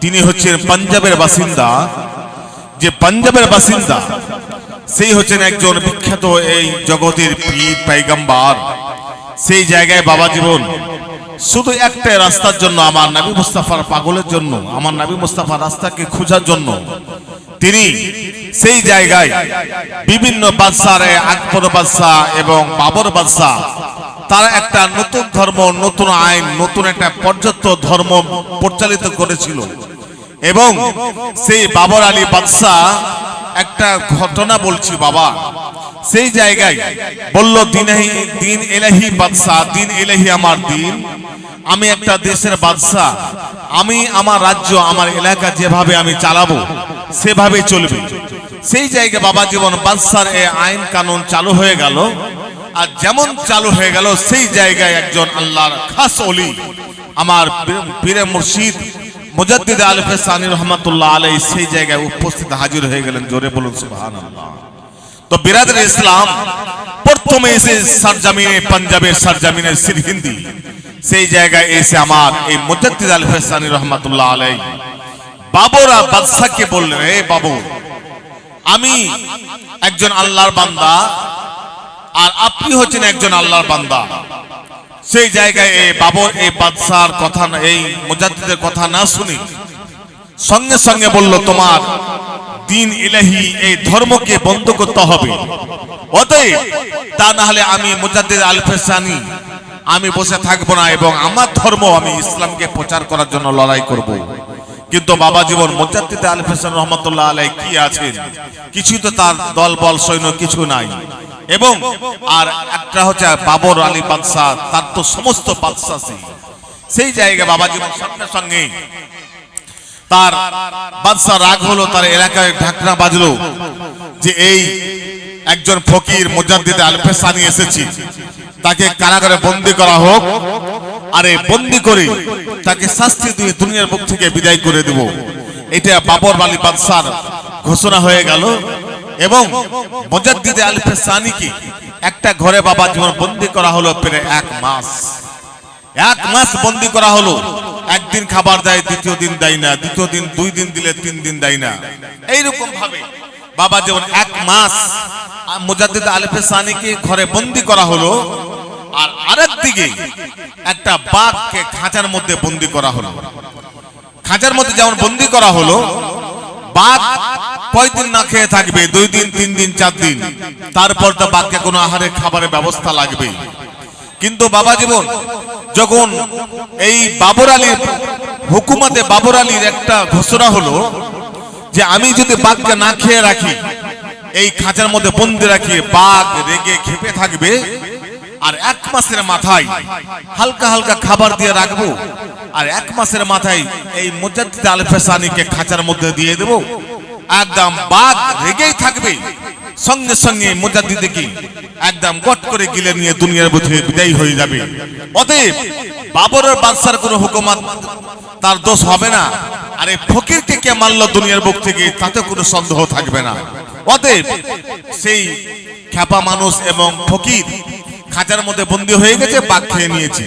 তিনি হচ্ছেন পাঞ্জাবের বাসিন্দা। যে পাঞ্জাবের বাসিন্দা, সেই হচ্ছেন একজন বিখ্যাত এই জগতের পাইগাম্বার। সেই জায়গায় বাবা জীবন। শুধু একটাই রাস্তার জন্য, আমার নবী মুস্তাফার পাগলের জন্য, আমার নবী মুস্তাফার রাস্তাকে খোঁজার জন্য, তিনি সেই জায়গায় বিভিন্ন বাদশার আকবর বাদশাহ এবং বাবর বাদশাহ তারা একটা নতুন ধর্ম, নতুন আইন, নতুন একটা পর্যাপ্ত ধর্ম পরিচালিত করেছিল। এবং সেই বাবর আলী বাদশাহ একটা ঘটনা বলছি বাবা। সেই জায়গায় বলল দিনাহি দিন এলাহি বাদশাহ, দিন এলাহি আমার দিন। আমি একটা দেশের বাদশাহ। আমি, আমার রাজ্য, আমার এলাকা যেভাবে আমি চালাবো, সেভাবে চলবে। সেই জায়গায় বাবা জীবন বাদশার এ আইন কানুন চালু হয়ে গেল। আর যেমন চালু হয়ে গেল, সেই জায়গায় একজন আল্লাহর খাস অলি আমার পীরে মুর্শিদ মুজাদ্দিদ আলফে সানি রহমাতুল্লাহ আলাই সেই জায়গায় উপস্থিত হাজির হয়ে গেলেন। জোরে বলুন, সুবহানাল্লাহ। তো বিরাদের ইসলাম, প্রথমে এসে সরজমিনে, পাঞ্জাবের সরজমিনে সিরহিন্দি সেই জায়গায় এসে আমার এই মুজাদ্দিদ আল ফেসানি রহমাতুল্লাহ আলাই বাবরা বাদশাকে বললেন, এ বাবু, আমি একজন আল্লাহর বান্দা আর আপনি হচ্ছেন একজন আল্লাহর বান্দা। সেই জায়গায় এই বাবর এই বাদশার কথা এই মুজাদ্দিদের কথা না শুনি। সঙ্গে সঙ্গে বলল, তোমার দিন ইলাহি, এই ধর্মকে বন্ধ করতে হবে। অতএব তা না হলে আমি মুজাদ্দিদ আল ফেসানি, আমি বসে থাকব না এবং আমার ধর্ম আমি ইসলামকে প্রচার করার জন্য লড়াই করব। কিন্তু বাবা জীবন, মুজাদ্দিদ আল ফেসান রহমতুল্লাহ আলাই কি আছেন? কিছু তো তার দল বল সৈন্য, কিছু নাই। এবং আর একটা হচ্ছে বাবর আলী বাদশাহ তার তো সমস্ত বাদশাহ সেই। সেই জায়গায় বাবা জীবন সঙ্গে সঙ্গে তার বাদশা রাগ হলো, তার এলাকায় ঢাকনা বাজলো যে এই একজন ফকির মুজাদ্দিদে আলফেসানি এসেছি। তাকে কারাগারে বন্দি করা হোক, আরে বন্দি করে তাকে শাস্তি দিয়ে দুনিয়ার বুক থেকে বিদায় করে দেব। এটা বাবর আলী বাদশার ঘোষণা হয়ে গেল। এবং মুজাদ্দিদে আলফেসানিকে একটা ঘরে বাবা জীবন বন্দি করা হলো প্রায় এক মাস। এক মাস বন্দি করা হলো। একদিন খাবার দেয়, দ্বিতীয় দিন দেয় না, দ্বিতীয় দিন দুই দিন দিলে তিন দিন দেয় না। এইরকম ভাবে বাবা যেমন এক মাস মুজাদ্দিদ আলিফে সানিকে ঘরে বন্দি করা হলো আর আরেক দিকে একটা বাঘকে খাঁচার মধ্যে বন্দি করা হলো। খাঁচার মধ্যে যেমন বন্দি করা হলো, বাঘ কয়দিন না খেয়ে থাকবে? দুই দিন, তিন দিন, চার দিন? তারপর তো বাঘকে কোনো আহারের খাবারের ব্যবস্থা লাগবে। কিন্তু বাবা জীবন যখন এই বাবর আলীর হুকুমতে বাবর আলীর একটা ঘোষণা হলো যে আমি যদি বাঘকে না খেয়ে রাখি, এই খাঁচার মধ্যে বন্দি রাখি, বাঘ রেগে খেপে থাকবে আর এক মাসের মাথায় হালকা হালকা খাবার দিয়ে রাখব, আর এক মাসের মাথায় এই মুজাদ্দিদ আলফেসানিকে খাঁচার মধ্যে দিয়ে দেবো একদম বাঘ রেগেই থাকবে। সঙ্গে সঙ্গে মুজাদ্দিদকে একদম গট করে গিলে নিয়ে দুনিয়ার বুঝে বিদায় হয়ে যাবে। অতএব বাবরের বাদশার কোনো হুকুমত তার দোষ হবে না। আর এই ফকিরকে কে মারলো দুনিয়ার বুক থেকে তাতে কোনো সন্দেহ থাকবে না। অতএব সেই খ্যাপা মানুষ এবং ফকির খাঁচার মধ্যে বন্দী হয়ে গেছে বাঘ খেয়ে নিয়েছে।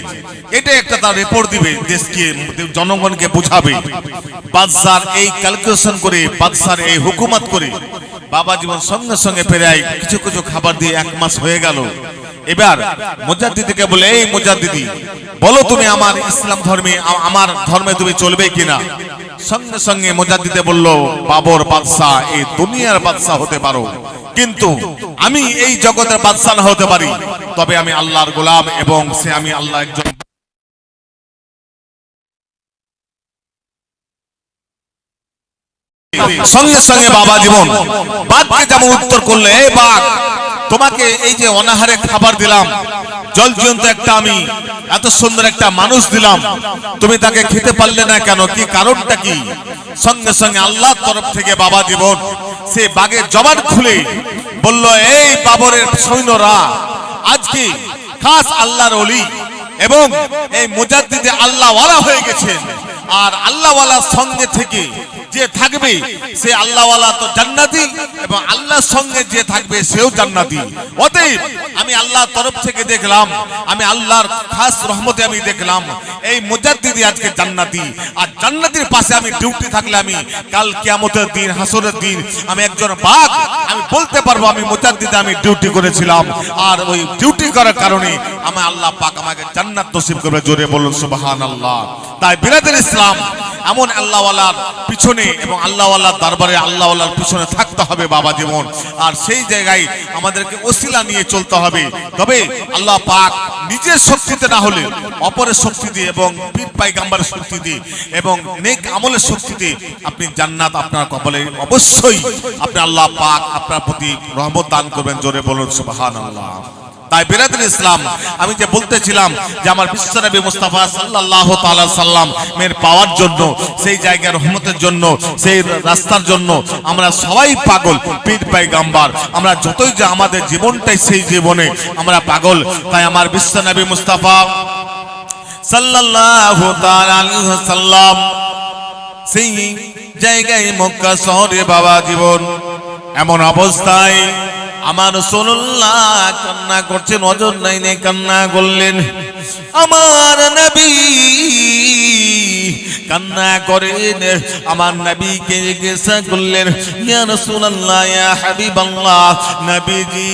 এটা একটা তার রিপোর্ট দিবে, দেশকে, জনগণকে বোঝাবে। বাদশার এই ক্যালকুলেশন করে, বাদশার এই হুকুমত করে, বাবা জীবন সঙ্গে সঙ্গে প্রায় কিছু কিছু খাবার দিয়ে এক মাস হয়ে গেল। এবার মুজাদ্দিদিকে বলে, এই মুজাদ্দিদি, বলো তুমি আমার ইসলাম ধর্মে, আমার ধর্মে তুমি চলবে কিনা? সঙ্গে সঙ্গে মুজাদ্দিদে বলল, বাবর বাদশাহ, এই দুনিয়ার বাদশাহ হতে পারো। কিন্তু আমি এই জগতের বাদশাহ হতে পারি। তবে আমি আল্লাহর গোলাম এবং সে আমি আল্লাহ একজন। সঙ্গে সঙ্গে বাবা জীবন। বাঘকে যেমন উত্তর করলে এই বাঘ, তোমাকে এই যে অনাহারে খাবার দিলাম, জল জীবন্ত একটা আমি, এত সুন্দর একটা মানুষ দিলাম, তুমি তাকে খেতে পারলে না কেন, কি কারণটা কি? সঙ্গে সঙ্গে আল্লাহর তরফ থেকে বাবা জীবন। সে বাঘের জবান খুলে বলল, এই বাবরের সৈন্যরা আজকে খাস আল্লাহর অলি এবং এই মুজাদ্দিদে আল্লাহওয়ালা হয়ে গেছেন? আর আল্লাহওয়ালার সঙ্গে থেকে যে থাকবে, সে আল্লাহওয়ালা তো জান্নাতি এবং আল্লাহর সঙ্গে যে থাকবে, সেও জান্নাতি। অতএব আমি আল্লাহর তরফ থেকে দেখলাম, আমি আল্লাহর খাস রহমতে আমি দেখলাম, এই মুজাদ্দিদি আজকে জান্নাতি। আর জান্নাতির পাশে আমি ডিউটি থাকলে আমি কাল কিয়ামতের দিন, হাসরের দিন আমি একজন বাঘ আমি বলতে পারব আমি মুজাদ্দিদে আমি ডিউটি করেছিলাম। আর ওই ডিউটি করার কারণে আমি আল্লাহ পাক আমাকে জান্নাত নসিব করবে। জোরে বলুন, সুবহানাল্লাহ। তাই বিরাদের ইসলাম, এমন আল্লাহওয়ালার পিছনে এবং আল্লাহওয়ালার দরবারে আল্লাহওয়ালার পিছনে থাকতে হবে বাবা জীবন। আর সেই জায়গায় আমাদেরকে ওসিলা নিয়ে চলতে হবে। তবে আল্লাহ পাক নিজের শক্তিতে না হলে, অপরের শক্তি দিয়ে এবং পীর পাইগাম্বারের শক্তি দিয়ে এবং নেক আমলের শক্তি দিয়ে আপনি জান্নাত আপনার কপালে অবশ্যই আপনি আল্লাহ পাক আপনার প্রতি রহমত দান করবেন। জোরে বলুন, সুবহানাল্লাহ। তাই বেরাদুল ইসলাম, আমি যে বলতেছিলাম যে আমার বিশ্বনবী মুস্তাফা সাল্লাল্লাহু তাআলা সাল্লাম মের পাওয়ার জন্য, সেই জায়গার রহমতের জন্য, সেই রাস্তার জন্য আমরা সবাই পাগল, পীর গাম্বার আমরা যতই যে আমাদের জীবনটাই সেই জীবনে আমরা পাগল, তাই আমার বিশ্বনবী মুস্তাফা তাআলা সেই জায়গায় মক্কা শহরে বাবা জীবন, এমন অবস্থায় আমার সোনুল্লাহ কান্না করছেন, নজর নাই নেই কান্না করলেন। আমার নবী কান্না করেন, আমার নবীকে জিজ্ঞাসা করলেন, ইয়া রাসূলুল্লাহ, ইয়া হাবিবাল্লাহ, নবীজি,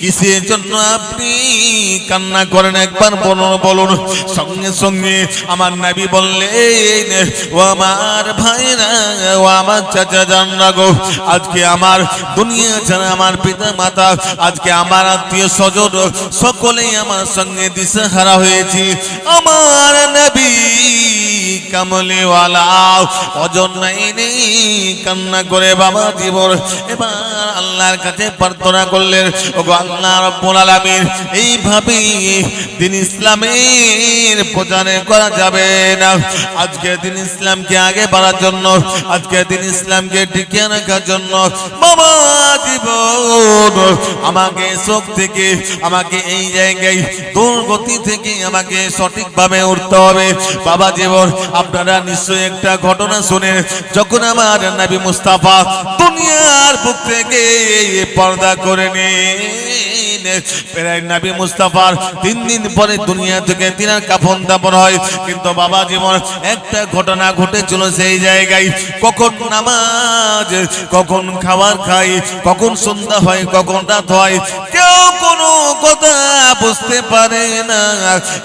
কিসের জন্য আপনি কান্না করেন? একবার বলুন বলুন। সঙ্গে সঙ্গে আমার নবী বললেন, ও আমার ভাইরা, ও আমার চাচা জান গো, আজকে আমার দুনিয়া ছাড়া আমার পিতা মাতা আজকে আমার আত্মীয় স্বজন সকলেই আমার সঙ্গে দিশেহারা হয়েছি। আমার নবী প্রচারে করা যাবে না। আজকে দিন ইসলামকে আগে বাড়ার জন্য, আজকে দিন ইসলামকে টিকিয়ে রাখার জন্য বাবা জীবন, আমাকে চোখ থেকে, আমাকে এই জায়গায় দুর্গতি থেকে আমাকে সঠিকভাবে উঠতে হবে। বাবা জীবন আপনারা নিশ্চয়ই একটা ঘটনা শুনে যখন আমার নবী মুস্তাফা দুনিয়ার বুক থেকে পর্দা করে নিন প্রায় নবী মুস্তাফার তিন দিন পরে দুনিয়া থেকে তিনার কাফন দাপন হয়। কিন্তু বাবা জীবন একটা ঘটনা ঘটেছিল সেই জায়গায়। কখন নামাজ, কখন খাবার খাই, কখন সন্ধ্যা হয়, কখন রাত হয়, কেউ কোনো কথা বুঝতে পারে না।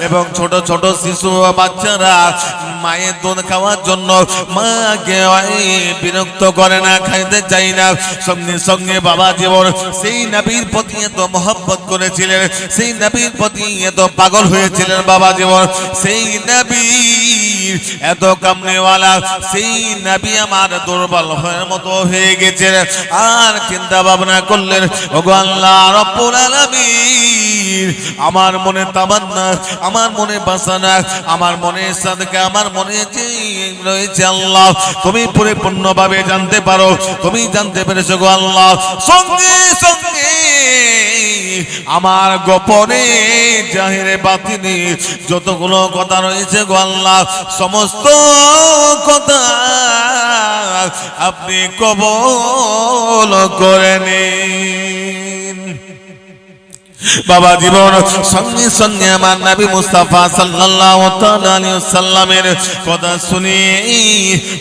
এবং ছোট ছোট শিশু বাচ্চারা মায়ের দুধ খাওয়ার জন্য মাকে বিরক্ত করে না, খাইতে চাই না। সঙ্গে সঙ্গে বাবা জীবন সেই নবীর প্রতি এত মহব্বত করেছিলেন, সেই নবীর প্রতি এত পাগল হয়েছিলেন বাবা জীবন সেই নবীর এত কামনেওয়ালা, সেই নবী আমার দুর্বল হয়ে মতো হয়ে গেছে আর চিন্তা ভাবনা করলেন, ওগো আল্লাহ আমার মনে তামান্না, আমার মনে বাসনা, আমার মনে সাদকা, আমার তুমি পরিপূর্ণভাবে জানতে পারো, তুমি জানতে পেরেছ সঙ্গে সঙ্গে আমার গোপনে, জাহিরে, বাতিনি যতগুলো কথা রয়েছে গো আল্লাহ, সমস্ত কথা আপনি কবল করে বাবা জীবন সঙ্গে সঙ্গে আমার নবী মুস্তাফা সাল্লাল্লাহু তাআলা সাল্লামের কথা শুনে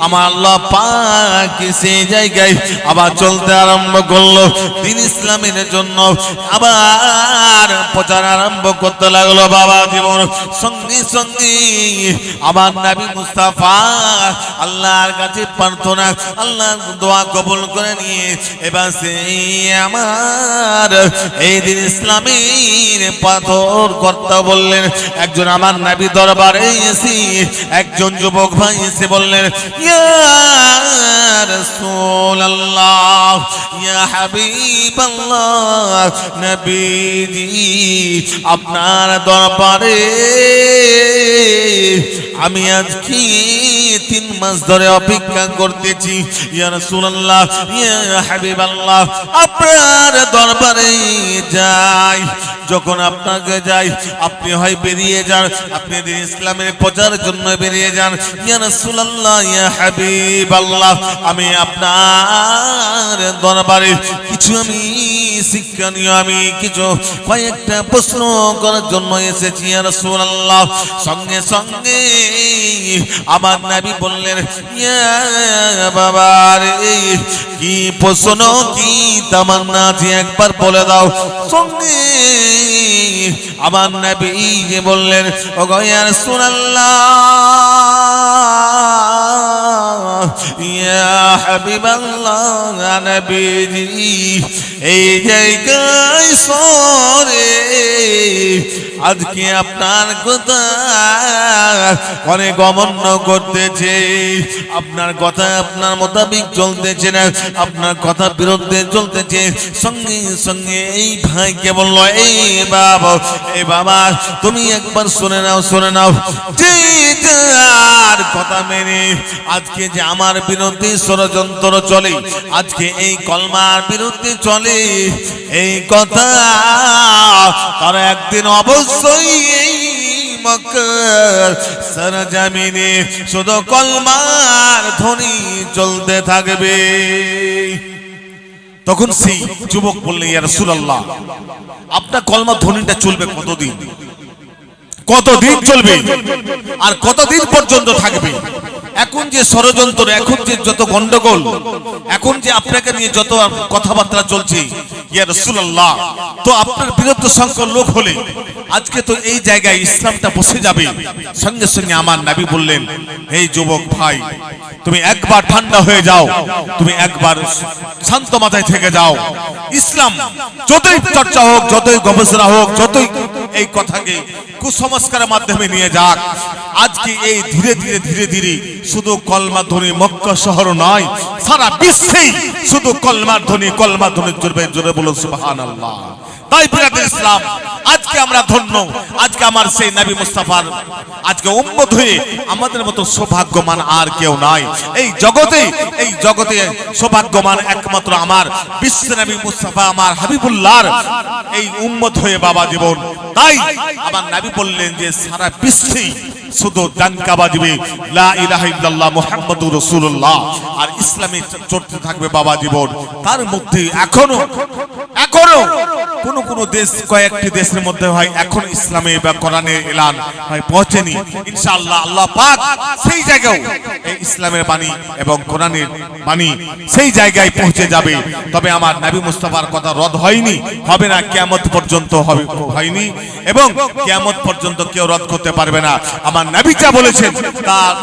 আমার আল্লাহ পাক সেই জায়গায় আবার চলতে আরম্ভ করল। দিন ইসলামের জন্য আবার প্রচার আরম্ভ করতে লাগল বাবা জীবন সঙ্গে সঙ্গে আমার নবী মুস্তাফা আল্লাহর কাছে প্রার্থনা আল্লাহ দোয়া কবুল করে নিয়ে এবার সেই আমার এই দিন ইসলামের পাথর কর্তা বললেন, একজন আমার নাবি দরবারে এসি, একজন যুবক ভাই এসে বললেন আপনার দরবারে আমি আজ আজকে তিন মাস ধরে অপেক্ষা করতেছি। হাবিবাল্লাহ, আপনার দরবারে যাই। যখন আপনাকে যাই, আপনি হয় বেরিয়ে যান, আপনি ইসলামের প্রচারের জন্য বেরিয়ে যান। ইয়া রাসূলুল্লাহ, ইয়া হাবিবাল্লাহ, আমি আপনার দরবারে কিছু আমি শিক্ষা শিক্ষণীয় আমি কিছু কয়েকটা প্রশ্ন করার জন্য এসেছি। ইয়া রাসূলুল্লাহ, সঙ্গে সঙ্গে আমার নবী বললেন বাবার কি প্রশ্ন, কি তামান্না, যে একবার বলে দাও। সঙ্গে আমার নবী বললেন ও গয়ার রাসূলুল্লাহ আজকে আপনার কথা অনেক অমান্য করতেছে। আপনার কথা আপনার মোতাবিক চলতেছে না, আপনার কথা বিরুদ্ধে চলতেছে। সঙ্গে সঙ্গে এই ভাইকে বলল এই বাবা এই বাবা, তুমি একবার শুনে নাও শুনে নাও। যে কথা মেনে আজকে যে আমার বিরুদ্ধে ষড়যন্ত্র চলে। আজকে এই কলমার বিরুদ্ধে চলে। এই কথা তারা একদিন অবশ্যই শুধু কলমার ধ্বনি চলতে থাকবে। তখন সেই যুবক বললেন ইয়া আপনার কলমা ধ্বনিটা চলবে কতদিন? কতদিন চলবে? আর কতদিন পর্যন্ত থাকবে? এখন যে ষড়যন্ত্র, এখন যে যত গন্ডগোল, এখন যে আপনাকে নিয়ে যত কথাবার্তা চলছে, ইয়া রাসূলুল্লাহ, তো আপনার বিরুদ্ধে সংখ্যক লোক হলে আজকে তো এই জায়গায় ইসলামটা বসে যাবে। সঙ্গে সঙ্গে আমার নবী বললেন এই যুবক ভাই, তুমি একবার ঠান্ডা হয়ে যাও, তুমি একবার শান্ত মাথায় থেকে যাও। ইসলাম যতই চর্চা হোক, যতই গবেষণা হোক, যতই এই কথাকে কুসংস্কারের মাধ্যমে নিয়ে যাক, আজকে এই ধীরে ধীরে ধীরে ধীরে শুধু কলমা ধ্বনি মক্কা শহর নয়, সারা বিশ্বেই শুধু কলমার ধ্বনি, কলমা ধ্বনি জোরবে জোরে বলুন, সুবহানাল্লাহ। তাই বিরাদের ইসলাম। আজকে আমরা ধন্য। আজকে আমার সেই নবী মুস্তাফার, আজকে উম্মত হয়ে আমাদের মতো সৌভাগ্যমান আর কেউ নাই। এই জগতে এই জগতে সৌভাগ্যমান একমাত্র আমার বিশ্ব নবী মুস্তাফা, আমার হাবিবুল্লাহর এই উম্মত হয়ে বাবা জীবন। তাই আমার নবী বললেন যে, সারা বিশ্বেই শুধু ডাঙ্কা বাজবে লা ইলাহা ইল্লাল্লাহ মুহাম্মাদুর রাসূলুল্লাহ। আর ইসলামে চলতে থাকবে বাবা জীবন। তার মধ্যে এখনও এখনও কোন কোন দেশ, কয়েকটি দেশের মধ্যে হয়, এখন ইসলামে বা কোরআনের এলান হয়, পৌঁছেনি। ইনশাআল্লাহ আল্লাহ পাক সেই জায়গাও এই ইসলামের বাণী এবং কোরআনের বাণী সেই জায়গায় পৌঁছে যাবে। তবে আমার নবী মুস্তাফার কথা রদ হয়নি, হবে না, কিয়ামত পর্যন্ত হবে, হয়নি। এবং কিয়ামত পর্যন্ত কেউ রদ করতে পারবে না। আমার নবী যা বলেছেন, তার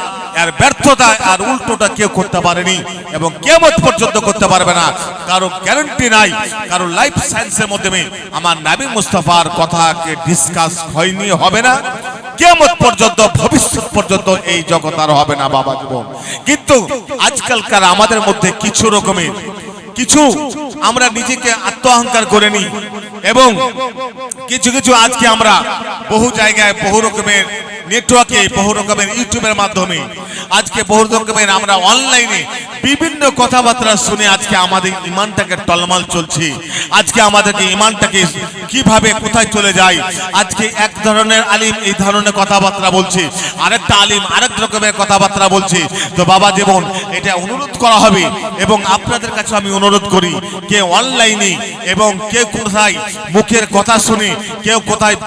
আর ব্যর্থতা আর উল্টোটা কেউ করতে পারেনি এবং কেমত পর্যন্ত করতে পারবে না। কারও গ্যারান্টি নাই, কারও লাইফ সায়েন্সের মাধ্যমে আমার নাবি মুস্তাফার কথাকে ডিসকাস হয়নি, হবে না। কেমত পর্যন্ত, ভবিষ্যৎ পর্যন্ত এই জগৎ আর হবে না, বাবা জীবন কিন্তু আজকালকার আমাদের মধ্যে কিছু রকমের, কিছু আমরা নিজেকে আত্ম অহংকার করে নিই এবং কিছু কিছু আজকে আমরা বহু জায়গায় বহু রকমের নেটওয়ার্কে বহু রকমের ইউটিউবের মাধ্যমে। আজকে বহু রকমের আমরা অনলাইনে বিভিন্ন কথাবার্তা শুনে আজকে আমাদের ইমানটাকে টলমল চলছে। আজকে আমাদেরকে ইমানটাকে কীভাবে কোথায় চলে যায়। আজকে এক ধরনের আলিম এই ধরনের কথাবার্তা বলছে। আরেকটা আলিম আরেক রকমের কথাবার্তা বলছে। তো বাবা জীবন, এটা অনুরোধ করা হবে এবং আপনাদের কাছে আমি অনুরোধ করি, কে অনলাইনে এবং কে কোথায় মুখের কথা শুনে, কেউ কোথায়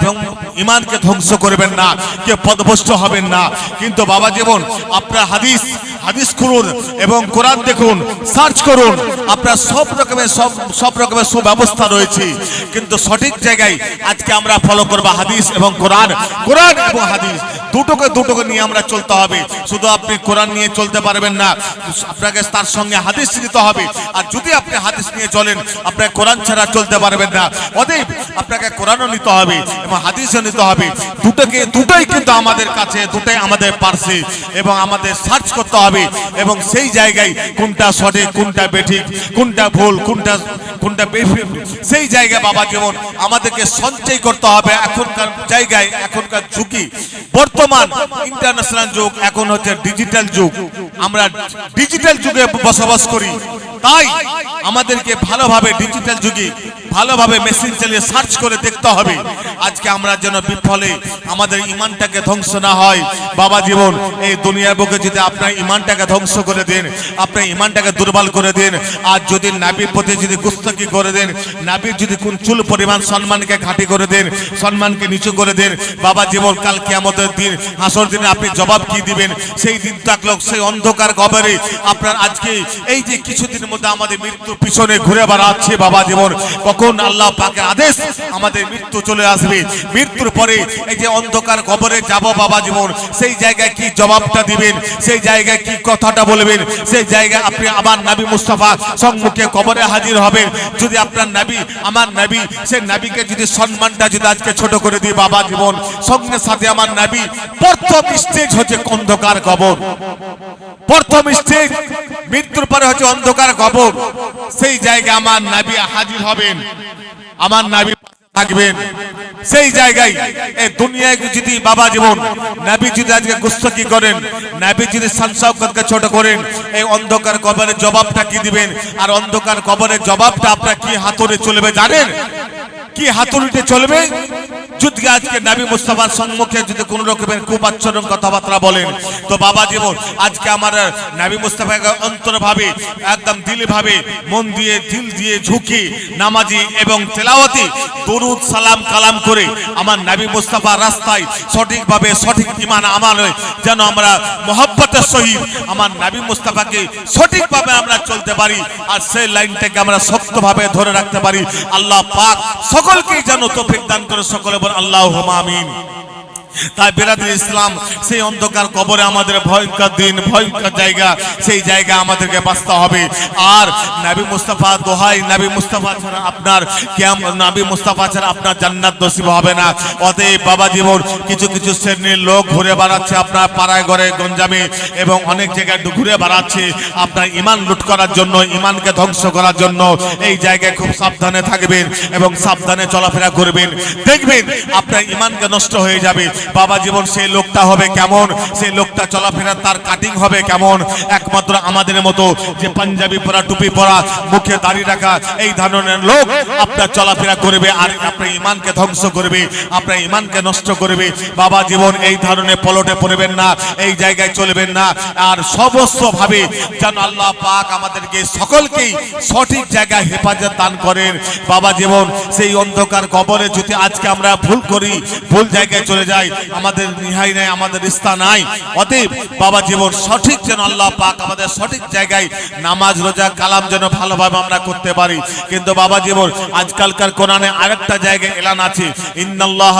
ইমানকে ধ্বংস করবেন না। কে পদভস্ত হবেন না। কিন্তু বাবা জীবন, আপনার হাদিস হাদিস করুন এবং কোরআন দেখুন, সার্চ করুন, আপনার সব রকমের সব সব রকমের সুব্যবস্থা রয়েছে। কিন্তু সঠিক জায়গায় আজকে আমরা ফলো করব হাদিস এবং কোরআন। কোরআন এবং হাদিস, দুটোকে দুটোকে নিয়ে আমরা চলতে হবে। শুধু আপনি কোরআন নিয়ে চলতে পারবেন না, আপনাকে তার সঙ্গে হাদিস নিতে হবে। আর যদি আপনি হাদিস নিয়ে চলেন আপনাকে কোরআন ছাড়া চলতে পারবেন না। অতএব আপনাকে কোরআনও নিতে হবে এবং হাদিসও নিতে হবে। দুটোকে, দুটোই কিন্তু আমাদের কাছে, দুটোই আমাদের পার্শ্বে এবং আমাদের সার্চ করতে হবে এবং সেই জায়গায় কোনটা সঠিক, কোনটা বেঠিক, কোনটা ভুল, কোনটা কোনটা সেই জায়গায় বাবা যেমন আমাদেরকে সঞ্চয় করতে হবে এখনকার জায়গায়, এখনকার ঝুঁকি বর্তমান ইন্টারন্যাশনাল যুগ, এখন হচ্ছে ডিজিটাল যুগ। আমরা ডিজিটাল যুগে বসবাস করি। তাই আমাদেরকে ভালোভাবে ডিজিটাল যুগে ভালোভাবে মেশিন চালিয়ে সার্চ করে দেখতে হবে। আজকে আমরা যেন বিফলে আমাদের ইমানটাকে ধ্বংস না হয়। বাবা জীবন, এই দুনিয়ার বুকে যদি আপনার ইমানটাকে ধ্বংস করে দেন, আপনার ইমানটাকে দুর্বল করে দেন, আর যদি নাবির প্রতি যদি গুস্তকি করে দেন, নাবির যদি কোন চুল পরিমাণ সম্মানকে ঘাটি করে দেন, সম্মানকে নিচু করে দেন, বাবা জীবন, কাল কিয়ামতের দিন, হাসর দিনে আপনি জবাব কি দিবেন? সেই দিন থাকল সেই অন্ধকার কবরে আপনার আজকে এই যে কিছুদিনের মধ্যে আমাদের মৃত্যু পিছনে ঘুরে বেড়াচ্ছে বাবা জীবন, কখন আল্লাহ পাকের আদেশ আমাদের মৃত্যু চলে আসবে, মৃত্যুর পরে এই যে অন্ধকার কবরে যাব বাবা জীবন, সেই জায়গায় কি জবাবটা দিবেন, সেই জায়গায় কি কথাটা বলবেন, সেই জায়গায় আপনি আমার নাবি মুস্তাফা সম্মুখে কবরে হাজির হবেন। যদি আপনার নাবি, আমার নাবি, সেই নাবিকে যদি সম্মানটা যদি আজকে ছোট করে দিই বাবা জীবন, সঙ্গে সাথে আমার নাবি, প্রথম স্টেজ হচ্ছে অন্ধকার কবর। প্রথম স্টেজ মৃত্যুর পরে হচ্ছে অন্ধকার কবর। সেই জায়গায় আমার নাবি হাজির হবেন। আমার নাবি থাকবেন। সেই জায়গায় এই দুনিয়ায় যদি বাবা জীবন, নাবি যদি আজকে গুস্তকি করেন, নাবি যদি সানসাউকতকে ছোট করেন, এই অন্ধকার কবরের জবাবটা কি দিবেন? আর অন্ধকার কবরের জবাবটা আপনার কি হাতুড়ে চলবে জানেন? কি হাতুড়িতে চলবে? যদি আজকে নাবি মুস্তাফার সম্মুখে যদি কোন রকমের কুপাচ্ছরণ কথাবার্তা বলেন, তো বাবা জীবন আজকে আমার নাবি মুস্তাফাকে অন্তরভাবে, একদম দিল ভাবে মন দিয়ে দিল দিয়ে ঝুঁকি, নামাজি এবং তেলাওয়াতি, দরুদ, সালাম, কালাম করে আমার নাবি মুস্তাফা রাস্তায় সঠিকভাবে সঠিক ইমান আমাল যেন আমরা মোহাব্বতের সহিত আমার নাবি মুস্তাফাকে সঠিকভাবে আমরা চলতে পারি আর সেই লাইনটাকে আমরা শক্তভাবে ধরে রাখতে পারি। আল্লাহ পাক সকলকেই যেন তৌফিক দান করে, সকলে বলে আল্লাহ আমিন তাই বেরাদের ইসলাম, সেই অন্ধকার কবরে আমাদের ভয়ঙ্কর দিন, ভয়ঙ্কর জায়গা, সেই জায়গা আমাদেরকে বাঁচতে হবে। আর নাবি মুস্তাফা দোহাই, নাবি মুস্তাফা ছাড়া আপনার কেম নাবি মুস্তাফা ছাড়া আপনার জান্নাত নসিব হবে না। অতএব বাবা জীবন কিছু কিছু শ্রেণির লোক ঘুরে বেড়াচ্ছে আপনার পাড়ায়, ঘরে, গঞ্জামে, এবং অনেক জায়গায় ঘুরে বেড়াচ্ছে আপনার ইমান লুট করার জন্য, ইমানকে ধ্বংস করার জন্য। এই জায়গায় খুব সাবধানে থাকবেন এবং সাবধানে চলাফেরা করবেন। দেখবেন আপনার ইমানকে নষ্ট হয়ে যাবে। বাবা জীবন সেই লোকটা হবে কেমন? সেই লোকটা চলাফেরা তার কাটিং হবে কেমন? একমাত্র আমাদের মতো যে পাঞ্জাবি পরা, টুপি পরা, মুখে দাঁড়িয়ে রাখা, এই ধরনের লোক আপনার চলাফেরা করবে আর আপনার ইমানকে ধ্বংস করবে, আপনার ইমানকে নষ্ট করবে। বাবা জীবন এই ধরনের পলটে পড়বেন না, এই জায়গায় চলবেন না। আর সমস্ত ভাবে যেন আল্লাহ পাক আমাদেরকে সকলকেই সঠিক জায়গায় হেফাজত দান করেন। বাবা জীবন সেই অন্ধকার কবরে যদি আজকে আমরা ভুল করি, ভুল জায়গায় চলে যাই আমাদের নিহাই নাই, আমাদের রিস্তা নাই। অতএব বাবা জীবন সঠিক যেন আল্লাহ পাক আমাদের সঠিক জায়গায় নামাজ, রোজা, কালাম যেন ভালোভাবে আমরা করতে পারি। কিন্তু বাবা জীবন, আজকালকার কোরআনে আরেকটা জায়গায় এলান আছে। ইন্নাল্লাহ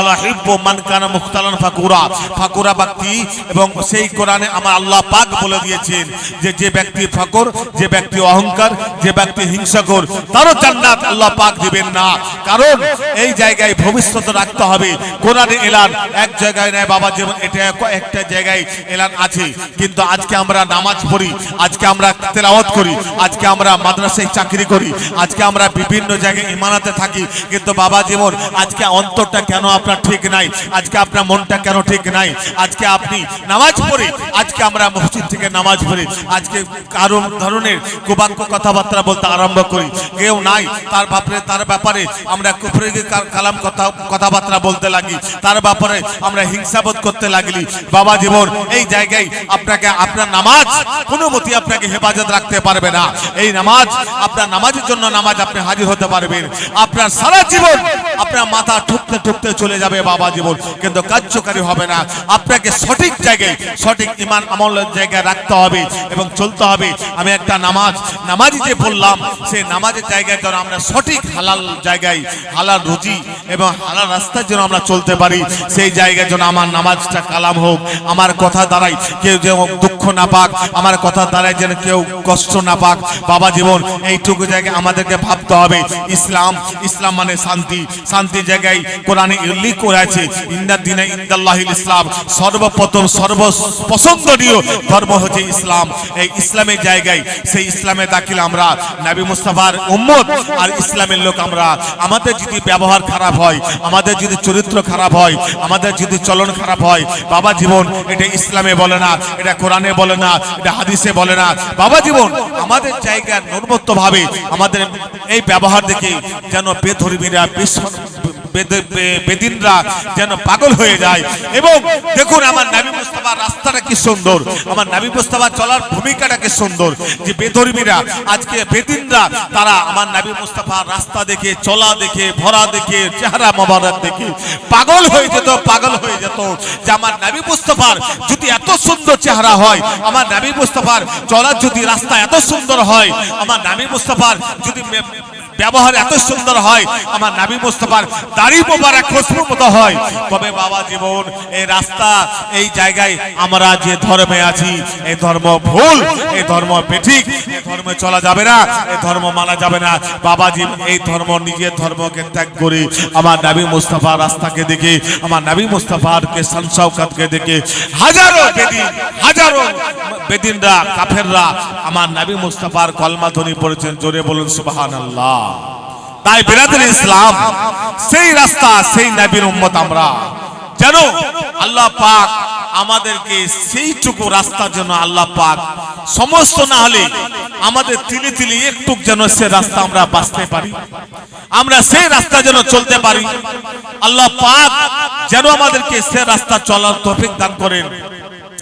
সেই কোরআনে আমার আল্লাহ পাক বলে দিয়েছেন যে যে ব্যক্তি ফাকুর, যে ব্যক্তি অহংকার, যে ব্যক্তি আল্লাহ পাক দিবেন না। কারণ এই জায়গায় ভবিষ্যৎ রাখতে হবে। কোরআনে এলান এক জায়গায় নেয় বাবা যেমন এটা একটা জায়গায় এলান আছে। কিন্তু আজকে আমরা নামাজ পড়ি, আজকে আমরা তেলাওয়াত করি, আজকে আমরা মাদ্রাসায় চাকরি করি, আজকে আমরা বিভিন্ন জায়গায় ইমানাতে থাকি। কিন্তু বাবা জীবন, আজকে অন্তরটা কেন আপনার ঠিক নাই? আজকে আপনার মনটা কেন ঠিক নাই? আজকে আপনি নামাজ পড়ে, আজকে আমরা মসজিদ থেকে নামাজ পড়ি, আজকে কারণ ধরনের কুবাক্য কথাবার্তা বলতে আরম্ভ করি। কেউ নাই, তার ব্যাপারে তার ব্যাপারে আমরা কুফরে কালাম কথা কথাবার্তা বলতে লাগি। তার ব্যাপারে আমরা হিংসাবোধ করতে লাগলি। বাবা জীবন, এই জায়গায় আপনাকে, আপনার নামাজ, কোনো মতি আপনাকে হেফাজত রাখতে পারবে না। এই নামাজ, আপনার নামাজের জন্য নামাজ আপনি হাজির হতে পারবেন। আপনার সারা জীবন আপনার মাথা ঠুকতে ঠুকতে চলে যাবে বাবা জীবন। কিন্তু কার্যকারী হবে না। আপনাকে সঠিক জায়গায়, সঠিক ইমান আমলের জায়গায় রাখতে হবে এবং চলতে হবে। আমি একটা নামাজ, নামাজি যে বললাম, সেই নামাজের জায়গায় যেন আমরা সঠিক হালাল জায়গায়, হালাল রুজি এবং হালাল রাস্তায় যেন আমরা চলতে পারি, সেই জায়গায় যেন আমার নামাজটা কালাম হোক, আমার কথা দ্বারাই কেউ যে দুঃখ না পাক, আমার কথা দ্বারা যেন কেউ কষ্ট না পাক। বাবা জীবন, এইটুকু জায়গায় আমাদেরকে ভাবতে হবে, ইসলাম ইসলাম মানে শান্তি শান্তি জায়গায় কোরআনে উল্লেখ করা আছে ইন্দার দিনে ইন্দাল্লাহিল ইসলাম সর্বপ্রথম সর্ব পছন্দনীয় ধর্ম হচ্ছে ইসলাম। এই ইসলামের জায়গায়, সেই ইসলামে দাখিল আমরা, নবী মুস্তাফার উম্মত আর ইসলামের লোক আমরা। আমাদের যদি ব্যবহার খারাপ হয়, আমাদের যদি চরিত্র খারাপ হয়, আমাদের যদি চলন খারাপ হয়, বাবা জীবন, এটা ইসলামে বলে না, এটা কোরআনে বলে না, এটা হাদিসে বলে না। বাবা জীবন, আমাদের জায়গার নর্মত্ব ভাবে আমাদের এই ব্যবহার দেখে যেন বেধর্মীরা বিশ্ব বেদ- বে- বেদিনরা যেন পাগল হয়ে যায়। এবং দেখুন, আমার নাবি মুস্তাফার রাস্তাটা কি সুন্দর। আমার নাবি মুস্তাফা চলার ভূমিকাটা কি সুন্দর। যে বেধর্মীরা, আজকে বেদিনরা, তারা আমার নাবি মুস্তাফার রাস্তা দেখে, চলা দেখে, ভরা দেখে, চেহারা মোবারক দেখে পাগল হয়ে যেত, পাগল হয়ে যেত। যে আমার নাবি মুস্তাফার যদি এত সুন্দর চেহারা হয়, আমার নাবি মুস্তাফার চলার যদি রাস্তা এত সুন্দর হয়, আমার নাবি মুস্তাফার যদি ব্যবহার এত সুন্দর হয়। আমার নাবি মুস্তফার দাড়ি মোবারক খুশবু মতো হয়। তবে বাবা জীবন, এই রাস্তা, এই জায়গায় আমরা যে ধর্মে আছি এই ধর্ম ভুল এই ধর্ম বেঠিক এই ধর্মে চলা যাবে না এই ধর্ম মানা যাবে না। বাবাজি এই ধর্ম নিজের ধর্মকে ত্যাগ করে আমার নাবি মুস্তফা রাস্তাকে দেখে, আমার নাবি মুস্তফার কে সংসৌকাতকে দেখে, হাজারো বেদিন, হাজারো বেদিনরা, কাফেররা আমার নাবি মুস্তফার কলমা ধ্বনি পড়েছেন। জোরে বলুন, সুবহানাল্লাহ। তাই বিরাদের ইসলাম, সেই রাস্তা, সেই নবীর উম্মত আমরা। জানো আল্লাহ পাক আমাদেরকে সেইটুকু রাস্তার জন্য আল্লাহ পাক সমস্ত না হলে আমাদের তিলে তিলে একটু যেন সে রাস্তা আমরা বাঁচতে পারি। আমরা সেই রাস্তা যেন চলতে পারি। আল্লাহ পাক যেন আমাদেরকে সে রাস্তা চলার তৌফিক দান করেন।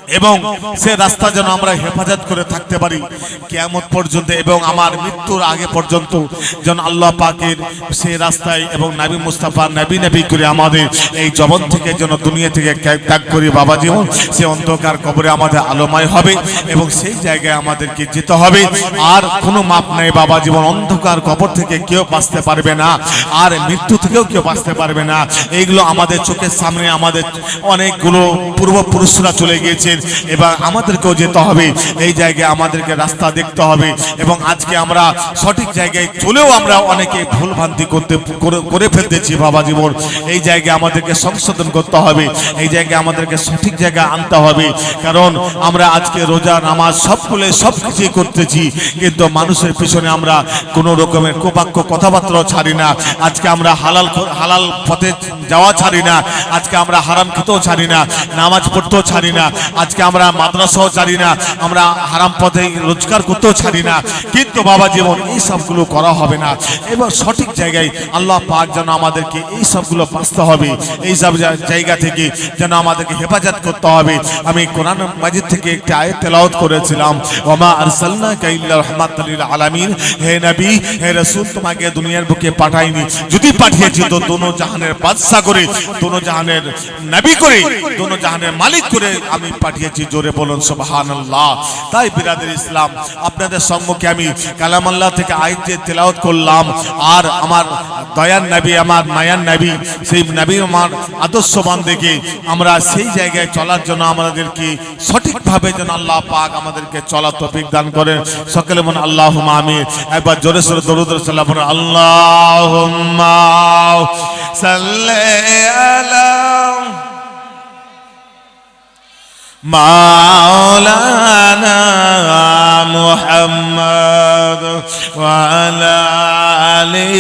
এবং সে রাস্তা যেন আমরা হেফাজত করে থাকতে পারি। কেয়ামত পর্যন্ত এবং আমার মৃত্যুর আগে পর্যন্ত যেন আল্লাহ পাকের সে রাস্তায় এবং নাবি মুস্তাফা নাবি নাবি করে আমাদের এই জবন থেকে যেন দুনিয়া থেকে ত্যাগ- করি বাবা জীবন সে অন্ধকার কবরে আমাদের আলোময় হবে এবং সেই জায়গায় আমাদেরকে যেতে হবে। আর কোনো মাপ নেই বাবা জীবন অন্ধকার কবর থেকে কেউ বাঁচতে পারবে না, আর মৃত্যু থেকেও কেউ বাঁচতে পারবে না। এইগুলো আমাদের চোখের সামনে আমাদের অনেকগুলো পূর্বপুরুষরা চলে গিয়েছেন এবার আমাদেরকেও যেতে হবে। এই জায়গায় আমাদেরকে রাস্তা দেখতে হবে এবং আজকে আমরা সঠিক জায়গায় চলেও আমরা অনেকে ভুল ভ্রান্তি করতে, করে- ফেলতেছি বাবা জীবন। এই জায়গায় আমাদেরকে সংশোধন করতে হবে। এই জায়গায় আমাদেরকে সঠিক জায়গায় আনতে হবে। কারণ আমরা আজকে রোজা, নামাজ সবগুলো সব কিছুই করতেছি, কিন্তু মানুষের পিছনে আমরা কোনো রকমের কোপাক্য কথাবার্তাও ছাড়ি না। আজকে আমরা হালাল হালাল পথে যাওয়া ছাড়ি না। আজকে আমরা হারাম খেতেও ছাড়ি না। নামাজ পড়তেও ছাড়ি না। আজকে আমরা মাদ্রাসাও ছাড়ি না, আমরা হারাম পথে রোজগার করতেও ছাড়ি না। কিন্তু বাবা জীবন, এই সবগুলো করা হবে না। এবং সঠিক জায়গায় আল্লাহ পাক যেন আমাদেরকে এই সবগুলো বাঁচতে হবে, এই সব জায়গা থেকে যেন আমাদেরকে হেফাজত করতে হবে। আমি কোরআন মাজিদ থেকে একটি আয়াত তেলাওয়াত করেছিলাম, ওমা আরসালনাকা ইল্লা রাহমাতাল আলামিন হে নবী, হে রাসূল, তোমাকে দুনিয়ার বুকে পাঠাইনি। যদি পাঠিয়েছি তো দোনো জাহানের বাদশা করে, দোনো জাহানের নবী করে, দোনো জাহানের মালিক করে আমি পাঠিয়েছি, জোরে বলুন, সুবহানাল্লাহ। তাই বিরাদের ইসলাম, আপনাদের সম্মুখে আমি কালাম আল্লাহ থেকে আয়াত যে তেলাওয়াত করলাম। আর আমার দয়ার নবী, আমার মায়ার নবী, সেই নবী আমার আদর্শবান দেখে আমরা সেই জায়গায় চলার জন্য আমাদেরকে সঠিকভাবে যেন আল্লাহ পাক আমাদেরকে চলা তফিক দান করেন। সকলে মন আল্লাহ আমি একবার জোরে সোরে দরুদ সাল্লাম আল্লাহ সাল্লি মাওলানা মুহাম্মদ ওয়ালা আলি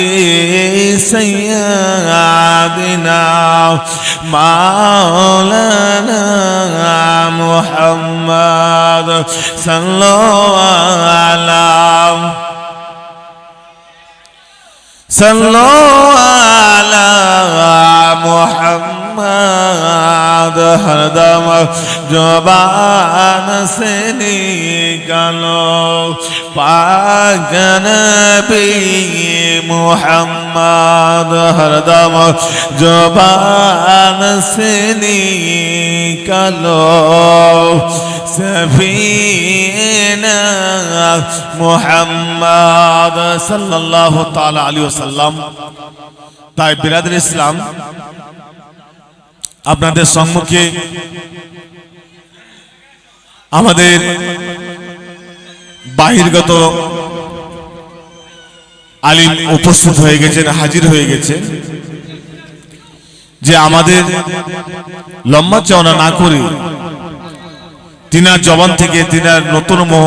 সাইয়্যিদিনা মাওলানা মুহাম্মদ সাল্লাল্লাহু আলা صلوا على محمد. هذا جبان سنيكالو فاك نبي محمد আমার হরদম জবান সিনি কালো সভিন মুহাম্মদ সাল্লাল্লাহু তাআলা আলাইহি ওয়াসাল্লাম তাই বিরাদরি ইসলাম আপনাদের সম্মুখে আমাদের বাহিরগত আলিম উপস্থিত হয়ে গেছেন, হাজির হয়ে গেছে যে আমাদের লম্বা চওড়া না করে তিনার জবান থেকে তিনার নতুন মোহ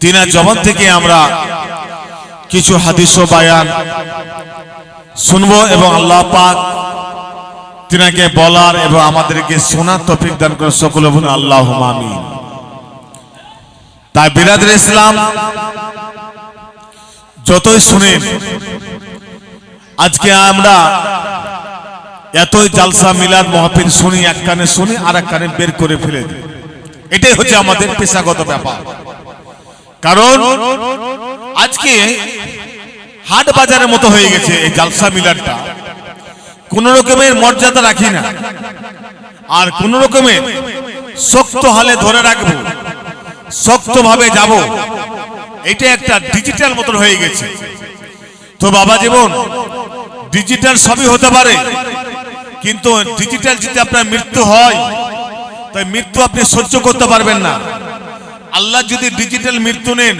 তিনার জবান থেকে আমরা কিছু হাদিস ও বায়ান শুনব এবং আল্লাহ পাক তিনাকে বলার এবং আমাদেরকে শোনার তফিক দান করে সকলে বলুন আল্লাহ আমিন। তাই বিরাদের ইসলাম যতই শুনেন আজকে আমরা এতই জালসা মিলাদ মহাপিল শুনি, এক কানে শুনি আর এক কানে বের করে ফেলে দিই। এটাই হচ্ছে আমাদের পেশাগত ব্যাপার। কারণ আজকে হাট বাজারের মতো হয়ে গেছে এই জালসা মিলাদটা। কোন রকমের মর্যাদা রাখি না। আর কোন রকমের শক্ত হালে ধরে রাখব, শক্তভাবে যাব। এটা একটা ডিজিটাল মতন হয়ে গেছে। তো বাবা জীবন ডিজিটাল সবই হতে পারে। কিন্তু ডিজিটাল যদি আপনার মৃত্যু হয়, তাই মৃত্যু আপনি সহ্য করতে পারবেন না। আল্লাহ যদি ডিজিটাল মৃত্যু নেন,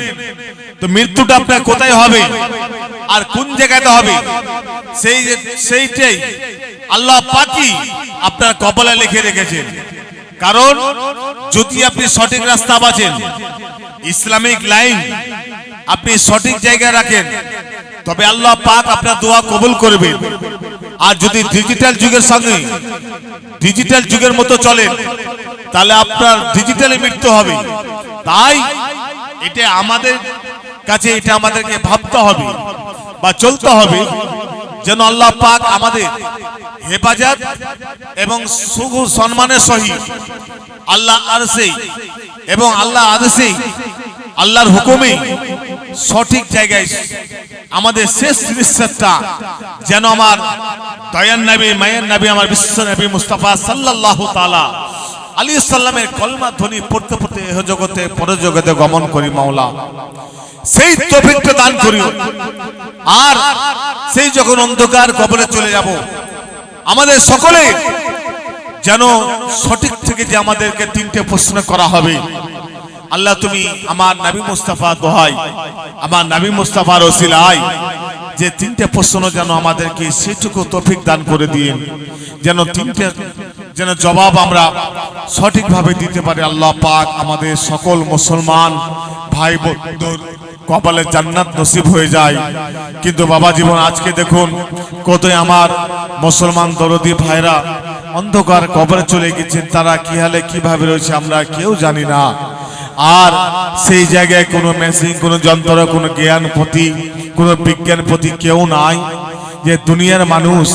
তো মৃত্যুটা আপনার কোথায় হবে? আর কোন জায়গাতে হবে? সেই সেইটাই আল্লাহ পাকি আপনার কপালে লিখে রেখেছেন। কারণ যদি আপনি সঠিক রাস্তা বাঁচেন, ইসলামিক লাইন আপনি সঠিক জায়গায় রাখেন। তবে আল্লাহ পাক আপনার দোয়া কবুল করবে আর যদি ডিজিটাল যুগের সঙ্গে ডিজিটাল যুগের মতো চলেন তাহলে আপনার ডিজিটালি মৃত্যু হবে। তাই এটা আমাদের কাছে, এটা আমাদেরকে ভাবতে হবে বা চলতে হবে যেন আল্লাহ পাক আমাদের হেফাজত এবং সুখ সম্মানের সহিত আল্লাহ আরসে এবং আল্লাহ আদেশে, আল্লাহর হুকুমে সঠিক জায়গায় আমাদের শেষ নিঃশ্বাসটা যেন আমার দয়ান নবী, মায়ের নবী, আমার বিশ্ব নবী মুস্তাফা সাল্লাল্লাহু তাআলা আলী সাল্লামের কলমা ধ্বনি পড়তে পড়তে এহ জগতে পরজগতে গমন করি মাওলা। সেই তৌফিকটা দান করিও আর সেই যখন অন্ধকার কবরে চলে যাব, আমাদের সকলে যেন সঠিক থেকে যে আমাদেরকে তিনটে প্রশ্ন করা হবে। আল্লাহ তুমি আমার নবী মুস্তাফা দোহাই, আমার নবী মুস্তাফার ওসিলাই যে তিনটে প্রশ্ন যেন আমাদেরকে সেটুকু তফিক দান করে দিন যেন তিনটে, যেন জবাব আমরা সঠিকভাবে দিতে পারি। আল্লাহ পাক আমাদের সকল মুসলমান, ভাই বোনদের কপালে জান্নাত নসিব হয়ে যায়। কিন্তু বাবা জীবন, আজকে দেখুন কতই আমার মুসলমান দরদি ভাইরা অন্ধকার কবরে চলে গেছেন, তারা কি হালে, কীভাবে রয়েছে আমরা কেউ জানি না। আর সেই জায়গায় কোনো মেশিন কোনো যন্ত্র, কোনো জ্ঞান প্রতি, কোনো বিজ্ঞান প্রতি কেউ নাই যে দুনিয়ার মানুষ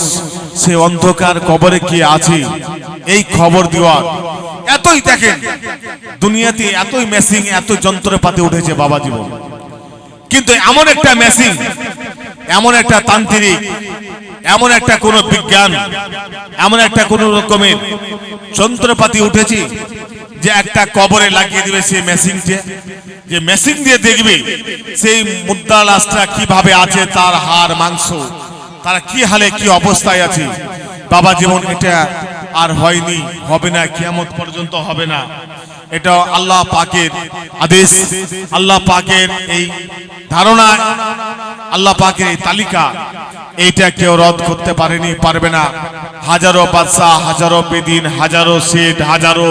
সে অন্ধকার কবরে কি আছে? এই খবর দেওয়ার। এতই দেখেন, দুনিয়াতে এতই মেশিন এত যন্ত্রপাতি উঠেছে বাবা জীবন কিন্তু এমন একটা মেশিন এমন একটা তান্ত্রিক, এমন একটা কোন বিজ্ঞান, এমন একটা কোন রকমের যন্ত্রপাতি উঠেছে যে একটা কবরে লাগিয়ে দিবে সেই মেশিনটা যে মেশিন দিয়ে দেখবে সেই মুদ্রা লাশটা কীভাবে আছে, তার হাড়, মাংস, তারা কি হালে কি অবস্থায় আছে। বাবা জীবন এটা আর হয়নি, হবে না, কিয়ামত পর্যন্ত হবে না। এটা আল্লাহ পাকের আদেশ। আল্লাহ পাকের এই ধারণা, আল্লাহ পাকের এই তালিকা। এইটা কেউ রদ করতে পারেনি, পারবে না। হাজারো বাদশাহ, হাজারো বেদিন, হাজারো সেট হাজারো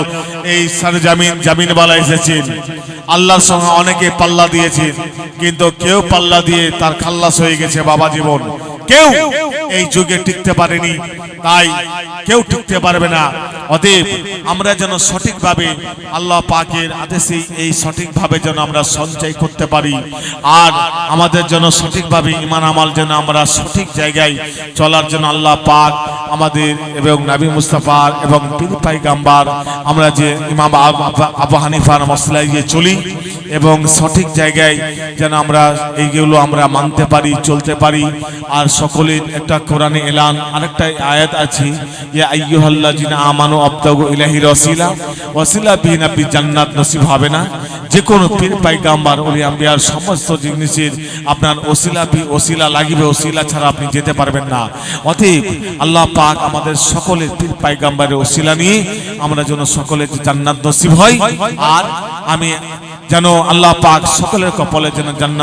এই জামিন জামিনওয়ালা এসেছেন। আল্লাহর সঙ্গে অনেকে পাল্লা দিয়েছেন, কিন্তু কেউ পাল্লা দিয়ে তার খাল্লাস হয়ে গেছে বাবা জীবন। কেউ এই যুগে টিকতে পারেনি। তাই কেউ টিকতে পারবে না। অতএব আমরা যেন সঠিকভাবে আল্লাহ পাকের আদেশে এই সঠিকভাবে যেন আমরা সঞ্চয় করতে পারি। আর আমাদের জন্য সঠিকভাবে ইমান আমাল যেন আমরা সঠিক জায়গায় চলার জন্য আল্লাহ পাক আমাদের এবং নাবি মুস্তাফার এবং পীর পাইগাম্বার আমরা যে ইমাম আব- হানিফার মশলায় যে চলি এবং সঠিক জায়গায় যেন আমরা এইগুলো আমরা মানতে পারি, চলতে পারি। আর সকলের একটা কোরআনে এলান, আরেকটা আয়াত আছে, ইয়া আইয়ুহাল্লাযিনা আমানু আবতাগু ইলাহির ওয়াসিলা ওয়াসিলা বিন আপনি জান্নাত নসিব হবে না। যে কোনো পীর, পাইগাম্বার, ওলি আম্বিয়ার সমস্ত জিনিসের আপনার ওসিলা ওসিলা লাগিবে, ওসিলা ছাড়া আপনি যেতে পারবেন না। অতএব আল্লাহ পাক আমাদের সকলের পীর, পাইগাম্বারের ওসিলা নিয়ে আমরা যেন সকলের জান্নাত নসিব হয়। আর আমি যেন আল্লাহ পাক সকলের কপালে যেন জান্নাত